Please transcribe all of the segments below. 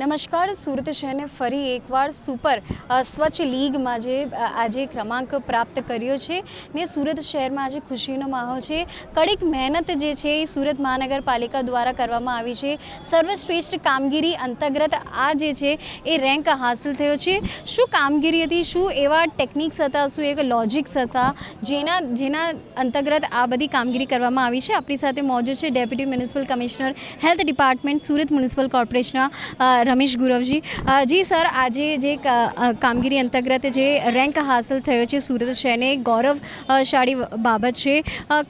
નમસ્કાર, સુરત શહેરને ફરી એકવાર સુપર સ્વચ્છ લીગમાં જે આજે ક્રમાંક પ્રાપ્ત કર્યો છે ને સુરત શહેરમાં આજે ખુશીનો માહોલ છે. કડીક મહેનત જે છે એ સુરત મહાનગરપાલિકા દ્વારા કરવામાં આવી છે. સર્વશ્રેષ્ઠ કામગીરી અંતર્ગત આ જે છે એ રેન્ક હાંસલ થયો છે. શું કામગીરી હતી? શું એવા ટેકનિક્સ હતા? શું એક લોજિક્સ હતા? જેના જેના અંતર્ગત આ બધી કામગીરી કરવામાં આવી છે. આપણી સાથે મોજૂદ છે deputy municipal commissioner, health department, Surat municipal કોર્પોરેશનના રમેશ ગુરવજી. જી સર, આજે જે કામગીરી અંતર્ગત જે રેન્ક હાંસલ થયો છે સુરત શહેરને ગૌરવશાળી બાબત છે.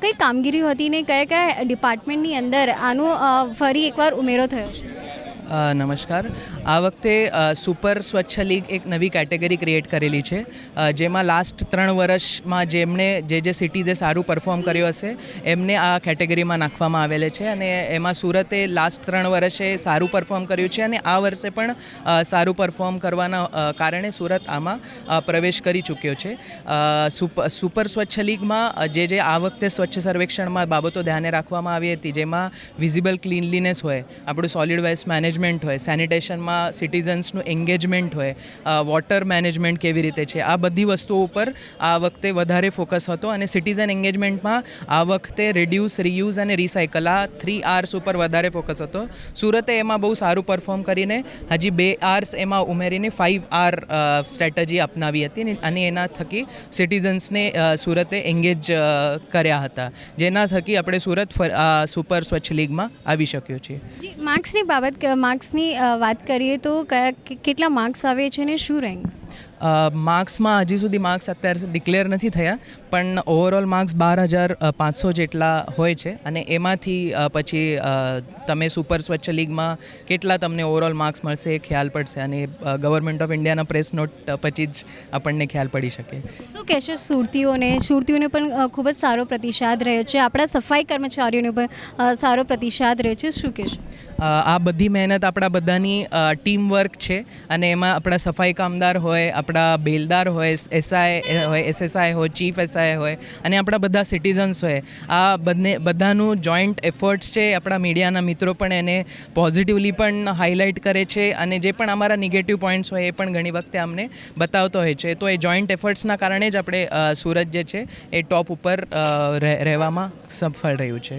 કઈ કામગીરી હતી ને કયા કયા ડિપાર્ટમેન્ટની અંદર આનો ફરી એકવાર ઉમેરો થયો છે? નમસ્કાર. આ વખતે સુપર સ્વચ્છ લીગ એક નવી કેટેગરી ક્રિએટ કરેલી છે. જેમાં લાસ્ટ ત્રણ વર્ષમાં જેમણે જે જે સિટીઝે સારું પરફોર્મ કર્યું હશે, એમને આ કેટેગરીમાં નાખવામાં આવેલે છે અને એમાં સુરતે લાસ્ટ ત્રણ વર્ષે સારું પરફોર્મ કર્યું છે અને આ વર્ષે પણ સારું પરફોર્મ કરવાના કારણે સુરત આમાં પ્રવેશ કરી ચૂક્યો છે. સુપર સ્વચ્છ લીગમાં જે જે આ વખતે સ્વચ્છ સર્વેક્ષણમાં બાબતો ધ્યાને રાખવામાં આવી હતી, જેમાં વિઝિબલ ક્લીનલીનેસ હોય, આપણું સોલિડ વેસ્ટ મેનેજમેન્ટ હોય સેનિટેશનમાં સિટીઝન્સનું એન્ગેજમેન્ટ હોય વોટર મેનેજમેન્ટ કેવી રીતે છે, આ બધી વસ્તુઓ ઉપર આ વખતે વધારે ફોકસ હતો અને સિટીઝન એન્ગેજમેન્ટમાં આ વખતે રિડ્યુસ રિયુઝ અને રિસાયકલ આ થ્રી આર્સ ઉપર વધારે ફોકસ હતો. સુરતે એમાં બહુ સારું પરફોર્મ કરીને, હજી બે આર્સ એમાં ઉમેરીને ફાઇવ આર સ્ટ્રેટજી અપનાવી હતી અને એના થકી સિટીઝન્સને સુરતે એન્ગેજ કર્યા હતા. જેના થકી આપણે સુરત સુપર સ્વચ્છ લીગમાં આવી શક્યો છીએ. માર્ક્સની બાબત માર્ક્સની વાત કરીએ તો કયા કેટલા માર્ક્સ આવે છે ને શું રેન્ક માર્ક્સમાં હજી સુધી માર્ક્સ અત્યારે ડિક્લેર નથી થયા પણ ઓવરઓલ માર્ક્સ બાર હજાર પાંચસો જેટલા હોય છે અને એમાંથી પછી તમે સુપર સ્વચ્છ લીગમાં કેટલા તમને ઓવરઓલ માર્ક્સ મળશે એ ખ્યાલ પડશે અને ગવર્મેન્ટ ઓફ ઇન્ડિયાના પ્રેસ નોટ પછી જ આપણને ખ્યાલ પડી શકે. શું કહેશો સુરતીઓને? સુરતીઓને પણ ખૂબ જ સારો પ્રતિસાદ રહ્યો છે. આપણા સફાઈ કર્મચારીઓને પણ સારો પ્રતિસાદ રહ્યો છે. શું કહેશો? આ બધી મહેનત આપણા બધાની ટીમ વર્ક છે અને એમાં આપણા સફાઈ કામદાર હોય, આપણા બેલદાર હોય એસઆઈ હોય એસએસઆઈ હોય ચીફ એસઆઈ હોય અને આપણા બધા સિટીઝન્સ હોય. આ બંને, બધાનું જોઈન્ટ એફર્ટ્સ છે. આપણા મીડિયાના મિત્રો પણ એને પોઝિટિવલી પણ હાઇલાઇટ કરે છે અને જે પણ અમારા નેગેટિવ પોઈન્ટ્સ હોય એ પણ ઘણી વખતે અમને બતાવતો હોય છે. તો એ જોઈન્ટ એફર્ટ્સના કારણે જ આપણે સુરત જે છે એ ટોપ ઉપર રહે- રહેવામાં સફળ રહ્યું છે.